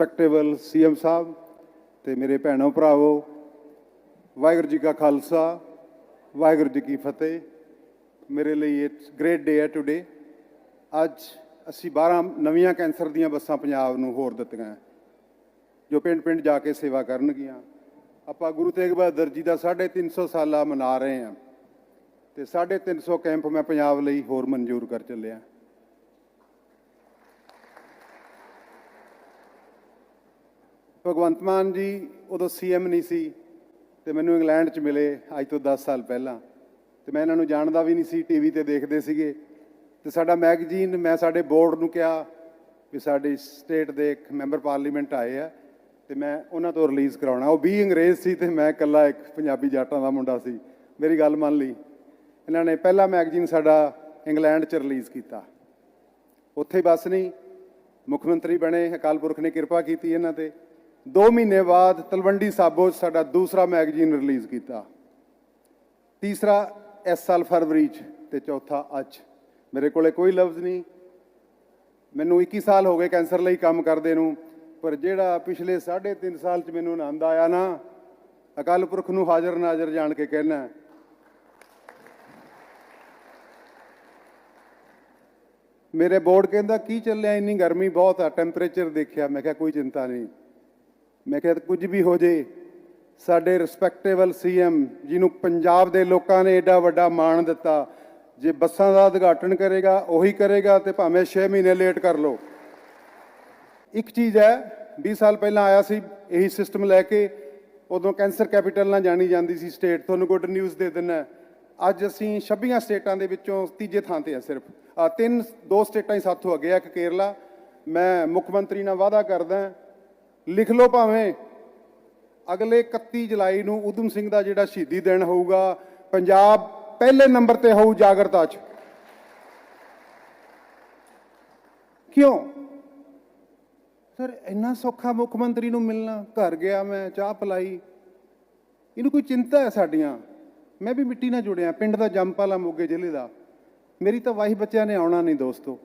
Respectable CM ਸਾਹਿਬ ਤੇ ਮੇਰੇ ਭੈਣੋ ਭਰਾਵੋ, ਵਾਹਿਗੁਰੂ ਜੀ ਕਾ ਖਾਲਸਾ, ਵਾਹਿਗੁਰੂ ਜੀ ਕੀ ਫਤਿਹ। ਮੇਰੇ ਲਈ ਇਟਸ ਗ੍ਰੇਟ ਡੇ ਹੈ ਟੁਡੇ ਅੱਜ ਅਸੀਂ 12 ਨਵੀਆਂ ਕੈਂਸਰ ਦੀਆਂ ਬੱਸਾਂ ਪੰਜਾਬ ਨੂੰ ਹੋਰ ਦਿੱਤੀਆਂ ਜੋ ਪਿੰਡ-ਪਿੰਡ ਜਾ ਕੇ ਸੇਵਾ ਕਰਨਗੀਆਂ। ਆਪਾਂ ਗੁਰੂ ਤੇਗ ਬਹਾਦਰ ਜੀ ਦਾ 350 ਸਾਲਾ ਮਨਾ ਰਹੇ ਹਾਂ ਤੇ 350 ਕੈਂਪ ਮੈਂ ਪੰਜਾਬ ਲਈ ਹੋਰ ਮਨਜ਼ੂਰ ਕਰ ਚੱਲਿਆ। ਭਗਵੰਤ ਮਾਨ ਜੀ, ਉਦੋਂ ਸੀਐਮ ਨਹੀਂ ਸੀ ਤੇ ਮੈਨੂੰ ਇੰਗਲੈਂਡ 'ਚ ਮਿਲੇ ਅੱਜ ਤੋਂ 10 ਸਾਲ ਪਹਿਲਾਂ। ਤੇ ਮੈਂ ਇਹਨਾਂ ਨੂੰ ਜਾਣਦਾ ਵੀ ਨਹੀਂ ਸੀ ਟੀਵੀ ਤੇ ਦੇਖਦੇ ਸੀਗੇ। ਤੇ ਸਾਡਾ ਮੈਗਜ਼ੀਨ, ਮੈਂ ਸਾਡੇ ਬੋਰਡ ਨੂੰ ਕਿਹਾ ਵੀ ਸਾਡੀ ਸਟੇਟ ਦੇ ਇੱਕ ਮੈਂਬਰ ਪਾਰਲੀਮੈਂਟ ਆਏ ਆ ਤੇ ਮੈਂ ਉਹਨਾਂ ਤੋਂ ਰਿਲੀਜ਼ ਕਰਾਉਣਾ। ਉਹ ਵੀ ਅੰਗਰੇਜ਼ ਸੀ ਤੇ ਮੈਂ ਇਕੱਲਾ ਇੱਕ ਪੰਜਾਬੀ ਜਾਟਾਂ ਦਾ ਮੁੰਡਾ ਸੀ। ਮੇਰੀ ਗੱਲ ਮੰਨ ਲਈ। ਇਹਨਾਂ ਨੇ ਪਹਿਲਾ ਮੈਗਜ਼ੀਨ ਸਾਡਾ ਇੰਗਲੈਂਡ 'ਚ ਰਿਲੀਜ਼ ਕੀਤਾ। ਉੱਥੇ ਬਸ ਨਹੀਂ, ਮੁੱਖ ਮੰਤਰੀ ਬਣੇ, ਅਕਾਲ ਪੁਰਖ ਨੇ ਕਿਰਪਾ ਕੀਤੀ ਇਹਨਾਂ ਤੇ। 2 ਮਹੀਨੇ ਬਾਅਦ ਤਲਵੰਡੀ ਸਾਬੋ 'ਚ ਸਾਡਾ ਦੂਸਰਾ ਮੈਗਜ਼ੀਨ ਰਿਲੀਜ਼ ਕੀਤਾ। ਤੀਸਰਾ ਇਸ ਸਾਲ ਫਰਵਰੀ 'ਚ ਤੇ ਚੌਥਾ ਅੱਜ। ਮੇਰੇ ਕੋਲੇ ਕੋਈ ਲਫ਼ਜ਼ ਨਹੀਂ। ਮੈਨੂੰ 21 ਸਾਲ ਹੋ ਗਏ ਕੈਂਸਰ ਲਈ ਕੰਮ ਕਰਦੇ ਨੂੰ, ਪਰ ਜਿਹੜਾ ਪਿਛਲੇ 3.5 ਸਾਲ 'ਚ ਮੈਨੂੰ ਆਨੰਦ ਆਇਆ ਨਾ, ਅਕਾਲ ਪੁਰਖ ਨੂੰ ਹਾਜ਼ਰ ਨਾਜ਼ਰ ਜਾਣ ਕੇ ਕਹਿਣਾ ਮੇਰੇ ਬੋਰਡ ਕਹਿੰਦਾ, ਕੀ ਚੱਲਿਆ? ਇੰਨੀ ਗਰਮੀ ਬਹੁਤ ਆ ਟੈਂਪਰੇਚਰ ਦੇਖਿਆ। ਮੈਂ ਕਿਹਾ, ਕੋਈ ਚਿੰਤਾ ਨਹੀਂ। ਮੈਂ ਕਿਹਾ ਕੁਝ ਵੀ ਹੋ ਜੇ, ਸਾਡੇ ਰਿਸਪੈਕਟੇਬਲ ਸੀਐਮ ਜਿਹਨੂੰ ਪੰਜਾਬ ਦੇ ਲੋਕਾਂ ਨੇ ਐਡਾ ਵੱਡਾ ਮਾਣ ਦਿੱਤਾ, ਜੇ ਬੱਸਾਂ ਦਾ ਉਦਘਾਟਨ ਕਰੇਗਾ, ਉਹੀ ਕਰੇਗਾ ਤੇ ਭਾਵੇਂ 6 ਮਹੀਨੇ ਲੇਟ ਕਰ ਲਓ। ਇੱਕ ਚੀਜ਼ ਹੈ 20 ਸਾਲ ਪਹਿਲਾਂ ਆਇਆ ਸੀ ਇਹੀ ਸਿਸਟਮ ਲੈ ਕੇ, ਉਦੋਂ ਕੈਂਸਰ ਕੈਪੀਟਲ ਨਾਲ ਜਾਣੀ ਜਾਂਦੀ ਸੀ ਸਟੇਟ ਤੁਹਾਨੂੰ ਗੁੱਡ ਨਿਊਜ਼ ਦੇ ਦਿੰਨਾ ਅੱਜ ਅਸੀਂ 26 ਸਟੇਟਾਂ ਦੇ ਵਿੱਚੋਂ ਤੀਜੇ ਥਾਂ ਤੇ ਆ ਸਿਰਫ। ਆ ਤਿੰਨ, ਦੋ ਸਟੇਟਾਂ ਹੀ ਸਾਥੋਂ ਅੱਗੇ ਆ, ਇੱਕ ਕੇਰਲਾ। ਮੈਂ ਮੁੱਖ ਮੰਤਰੀ ਨਾਲ ਵਾਅਦਾ ਕਰਦਾ ਲਿਖ ਲਓ ਭਾਵੇਂ। ਅਗਲੇ 31 ਜੁਲਾਈ ਨੂੰ ਉਦਮ ਸਿੰਘ ਦਾ ਜਿਹੜਾ ਸ਼ਹੀਦੀ ਦਿਨ ਹੋਊਗਾ, ਪੰਜਾਬ ਪਹਿਲੇ ਨੰਬਰ ਤੇ ਹੋਊ ਜਾਗਰਤਾ 'ਚ। ਕਿਉਂ? ਸਰ, ਇੰਨਾ ਸੌਖਾ ਮੁੱਖ ਮੰਤਰੀ ਨੂੰ ਮਿਲਣਾ, ਘਰ ਗਿਆ ਮੈਂ, ਚਾਹ ਪਲਾਈ। ਇਹਨੂੰ ਕੋਈ ਚਿੰਤਾ ਹੈ ਸਾਡੀਆਂ? ਮੈਂ ਵੀ ਮਿੱਟੀ ਨਾਲ ਜੁੜਿਆ, ਪਿੰਡ ਦਾ ਜੰਮਪਾਲਾ ਮੋਗੇ ਜ਼ਿਲ੍ਹੇ ਦਾ। ਮੇਰੀ ਤਾਂ ਵਾਹੀ ਬੱਚਿਆਂ ਨੇ ਆਉਣਾ ਨਹੀਂ ਦੋਸਤੋ।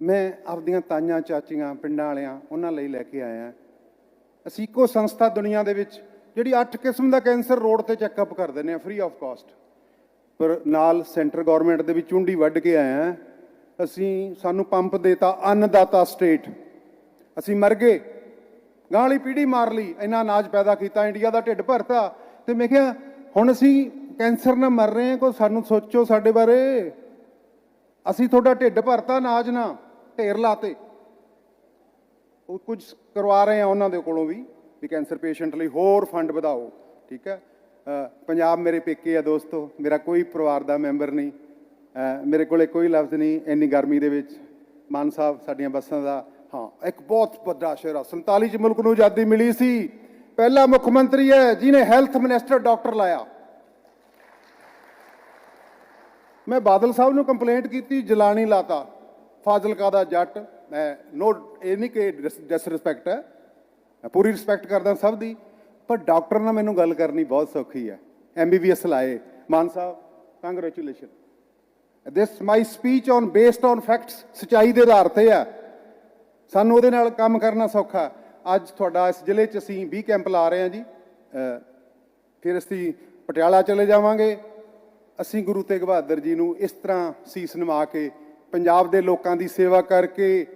ਮੈਂ ਆਪਦੀਆਂ ਤਾਈਆਂ, ਚਾਚੀਆਂ, ਪਿੰਡਾਂ ਵਾਲਿਆਂ ਉਹਨਾਂ ਲਈ ਲੈ ਕੇ ਆਇਆ। ਅਸੀਂ ਇੱਕੋ ਸੰਸਥਾ ਦੁਨੀਆ ਦੇ ਵਿੱਚ ਜਿਹੜੀ 8 ਕਿਸਮ ਦਾ ਕੈਂਸਰ ਰੋਡ ਤੇ ਚੈੱਕਅਪ ਕਰ ਦਿੰਦੇ ਆ ਫ੍ਰੀ ਆਫ ਕਾਸਟ ਪਰ ਨਾਲ ਸੈਂਟਰ ਗਵਰਨਮੈਂਟ ਦੇ ਵਿੱਚ ਚੁੰਡੀ ਵੱਢ ਕੇ ਆਇਆ ਅਸੀਂ, ਸਾਨੂੰ ਪੰਪ ਦੇਤਾ ਅੰਨਦਾਤਾ ਸਟੇਟ। ਅਸੀਂ ਮਰ ਗਏ। ਗਾਂ ਵਾਲੀ ਪੀੜ੍ਹੀ ਮਾਰ ਲਈ। ਇੰਨਾ ਅਨਾਜ ਪੈਦਾ ਕੀਤਾ, ਇੰਡੀਆ ਦਾ ਢਿੱਡ ਭਰਤਾ। ਤੇ ਮੈਂ ਕਿਹਾ, ਹੁਣ ਅਸੀਂ ਕੈਂਸਰ ਨਾਲ ਮਰ ਰਹੇ ਹਾਂ ਕੋ ਸਾਨੂੰ ਸੋਚੋ ਸਾਡੇ ਬਾਰੇ। ਅਸੀਂ ਤੁਹਾਡਾ ਢਿੱਡ ਭਰਤਾ, ਅਨਾਜ ਨਾਲ। ਢੇਰ ਲਾਤੇ। ਉਹ ਕੁਝ ਕਰਵਾ ਰਹੇ ਆ ਉਹਨਾਂ ਦੇ ਕੋਲੋਂ ਵੀ ਵੀ ਕੈਂਸਰ ਪੇਸ਼ੈਂਟ ਲਈ ਹੋਰ ਫੰਡ ਵਧਾਓ, ਠੀਕ ਹੈ? ਪੰਜਾਬ ਮੇਰੇ ਪੇਕੇ ਆ ਦੋਸਤੋ, ਮੇਰਾ ਕੋਈ ਪਰਿਵਾਰ ਦਾ ਮੈਂਬਰ ਨਹੀਂ। ਮੇਰੇ ਕੋਲੇ ਕੋਈ ਲਫ਼ਜ਼ ਨਹੀਂ, ਇੰਨੀ ਗਰਮੀ ਦੇ ਵਿੱਚ। ਮਾਨ ਸਾਹਿਬ, ਸਾਡੀਆਂ ਬੱਸਾਂ ਦਾ, ਹਾਂ, ਇੱਕ ਬਹੁਤ ਵੱਡਾ ਸ਼ਹਿਰਾ 47 ਚ ਮੁਲਕ ਨੂੰ ਆਜ਼ਾਦੀ ਮਿਲੀ ਸੀ। ਪਹਿਲਾ ਮੁੱਖ ਮੰਤਰੀ ਹੈ, ਜਿਹਨੇ ਹੈਲਥ ਮਿਨਿਸਟਰ ਡਾਕਟਰ ਲਾਇਆ। ਮੈਂ ਬਾਦਲ ਸਾਹਿਬ ਨੂੰ ਕੰਪਲੇਂਟ ਕੀਤੀ, ਜਲਾਣੀ ਲਾਤਾ। ਫਾਜ਼ਿਲਕਾ ਦਾ ਜੱਟ, ਮੈਂ ਨੋ ਇਹ ਨਹੀਂ ਕਿ ਡਿਸਰਿਸਪੈਕਟ ਹੈ, ਮੈਂ ਪੂਰੀ ਰਿਸਪੈਕਟ ਕਰਦਾ ਸਭ ਦੀ, ਪਰ ਡਾਕਟਰ ਨਾਲ ਮੈਨੂੰ ਗੱਲ ਕਰਨੀ ਬਹੁਤ ਸੌਖੀ ਹੈ ਐਮਬੀਬੀਐਸ ਲਾਏ, Mann Sahib congratulation this my speech on based on facts ਸਚਾਈ ਦੇ ਆਧਾਰ ਤੇ ਆ ਸਾਨੂੰ ਉਹਦੇ ਨਾਲ ਕੰਮ ਕਰਨਾ ਸੌਖਾ। ਅੱਜ ਤੁਹਾਡਾ ਇਸ ਜ਼ਿਲ੍ਹੇ 'ਚ ਅਸੀਂ 20 ਕੈਂਪ ਲਾ ਰਹੇ ਹਾਂ ਜੀ। ਫਿਰ ਅਸੀਂ ਪਟਿਆਲਾ ਚਲੇ ਜਾਵਾਂਗੇ। ਅਸੀਂ ਗੁਰੂ ਤੇਗ ਬਹਾਦਰ ਜੀ ਨੂੰ ਇਸ ਤਰ੍ਹਾਂ ਸੀਸ ਨਿਵਾ ਕੇ ਪੰਜਾਬ ਦੇ ਲੋਕਾਂ ਦੀ ਸੇਵਾ ਕਰਕੇ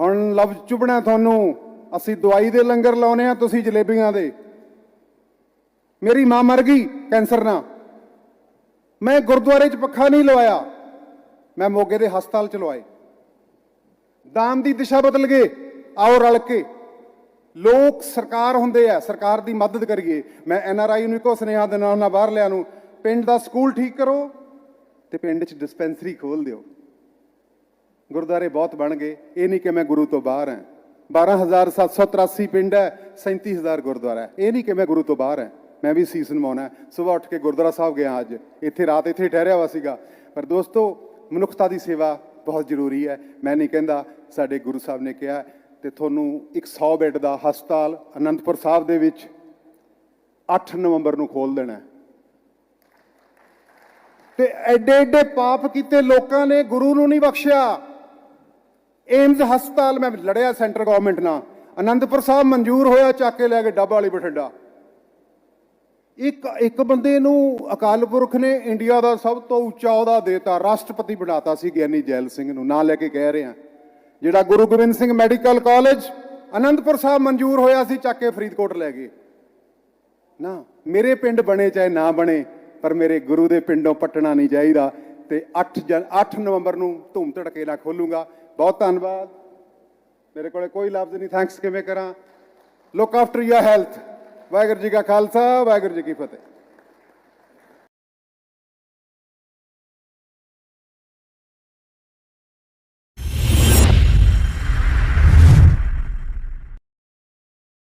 ਹੁਣ ਲਫ਼ਜ਼ ਚੁਬਣਾ ਤੁਹਾਨੂੰ। ਅਸੀਂ ਦਵਾਈ ਦੇ ਲੰਗਰ ਲਾਉਨੇ ਆ ਤੁਸੀਂ ਜਲੇਬੀਆਂ ਦੇ। ਮੇਰੀ ਮਾਂ ਮਰ ਗਈ, ਕੈਂਸਰ ਨਾਲ। ਮੈਂ ਗੁਰਦੁਆਰੇ 'ਚ ਪੱਖਾ ਨਹੀਂ ਲਵਾਇਆ। ਮੈਂ ਮੋਗੇ ਦੇ ਹਸਪਤਾਲ 'ਚ ਲਵਾਏ। ਦਾਨ ਦੀ ਦਿਸ਼ਾ ਬਦਲ ਗਏ, ਆਓ ਰਲ ਕੇ। ਲੋਕ ਸਰਕਾਰ ਹੁੰਦੇ ਆ, ਸਰਕਾਰ ਦੀ ਮਦਦ ਕਰੀਏ। ਮੈਂ ਐਨ ਆਰ ਆਈ ਨੂੰ ਇੱਕੋ ਸੁਨੇਹਾ ਦੇਣਾ ਉਹਨਾਂ ਬਾਹਰਲਿਆਂ ਨੂੰ। ਪਿੰਡ ਦਾ ਸਕੂਲ ਠੀਕ ਕਰੋ ਤੇ ਪਿੰਡ 'ਚ ਡਿਸਪੈਂਸਰੀ ਖੋਲ ਦਿਓ। ਗੁਰਦੁਆਰੇ ਬਹੁਤ ਬਣ ਗਏ। ਇਹ ਨਹੀਂ ਕਿ ਮੈਂ ਗੁਰੂ ਤੋਂ ਬਾਹਰ ਹਾਂ। 12783 ਪਿੰਡ ਹੈ 37000 ਗੁਰਦੁਆਰਾ ਹੈ। ਇਹ ਨਹੀਂ ਕਿ ਮੈਂ ਗੁਰੂ ਤੋਂ ਬਾਹਰ ਹਾਂ। ਮੈਂ ਵੀ ਸੀਸ ਨਿਵਾਉਣਾ ਸਵੇਰ ਉੱਠ ਕੇ ਗੁਰਦੁਆਰਾ ਸਾਹਿਬ ਗਿਆ ਅੱਜ। ਇੱਥੇ ਰਾਤ ਇੱਥੇ ਠਹਿਰਿਆ ਹੋਇਆ ਸੀਗਾ। ਪਰ ਦੋਸਤੋ, ਮਨੁੱਖਤਾ ਦੀ ਸੇਵਾ ਬਹੁਤ ਜ਼ਰੂਰੀ ਹੈ। ਮੈਂ ਨਹੀਂ ਕਹਿੰਦਾ, ਸਾਡੇ ਗੁਰੂ ਸਾਹਿਬ ਨੇ ਕਿਹਾ ਤੇ ਤੁਹਾਨੂੰ ਇੱਕ 100 ਬੈੱਡ ਦਾ ਹਸਪਤਾਲ ਅਨੰਦਪੁਰ ਸਾਹਿਬ ਦੇ ਵਿੱਚ 8 ਨਵੰਬਰ ਨੂੰ ਖੋਲ ਦੇਣਾ ਹੈ। ਤੇ ਐਡੇ ਐਡੇ ਪਾਪ ਕੀਤੇ ਲੋਕਾਂ ਨੇ ਗੁਰੂ ਨੂੰ ਨਹੀਂ ਬਖਸ਼ਿਆ। ਏਮਜ਼ ਹਸਪਤਾਲ ਮੈਂ ਲੜਿਆ ਸੈਂਟਰ ਗਵਰਨਮੈਂਟ ਨਾਲ। ਅਨੰਦਪੁਰ ਸਾਹਿਬ ਮਨਜ਼ੂਰ ਹੋਇਆ, ਚੱਕ ਕੇ ਲੈ ਕੇ ਡੱਬ ਵਾਲੀ ਬਠਿੰਡਾ। ਇੱਕ ਇੱਕ ਬੰਦੇ ਨੂੰ ਅਕਾਲ ਪੁਰਖ ਨੇ ਇੰਡੀਆ ਦਾ ਸਭ ਤੋਂ ਉੱਚਾ ਅਹੁਦਾ ਦੇਤਾ, ਰਾਸ਼ਟਰਪਤੀ ਬਣਾਤਾ ਸੀ ਗਿਆਨੀ ਜੈਲ ਸਿੰਘ ਨੂੰ, ਨਾਂ ਲੈ ਕੇ ਕਹਿ ਰਿਹਾ। ਜਿਹੜਾ ਗੁਰੂ ਗੋਬਿੰਦ ਸਿੰਘ ਮੈਡੀਕਲ ਕਾਲਜ, ਅਨੰਦਪੁਰ ਸਾਹਿਬ ਮਨਜ਼ੂਰ ਹੋਇਆ ਸੀ, ਚੱਕ ਕੇ ਫਰੀਦਕੋਟ ਲੈ ਗਏ। ਨਾ, ਮੇਰੇ ਪਿੰਡ ਬਣੇ ਚਾਹੇ ਨਾ ਬਣੇ, ਪਰ ਮੇਰੇ ਗੁਰੂ ਦੇ ਪਿੰਡੋਂ ਪਟਣਾ ਨਹੀਂ ਚਾਹੀਦਾ ਤੇ 8 ਜਨ 8 ਨਵੰਬਰ ਨੂੰ ਧੂਮ ਧੜਕੇ ਨਾਲ ਖੋਲੂੰਗਾ। ਬਹੁਤ ਧੰਨਵਾਦ। ਮੇਰੇ ਕੋਲੇ ਕੋਈ ਲਫ਼ਜ਼ ਨਹੀਂ। ਥੈਂਕਸ ਕਿਵੇਂ ਕਰਾਂ? Look after your health Waheguru ji ਕਾ ਖਾਲਸਾ, ਵਾਹਿਗੁਰੂ ਜੀ ਕੀ ਫਤਿਹ।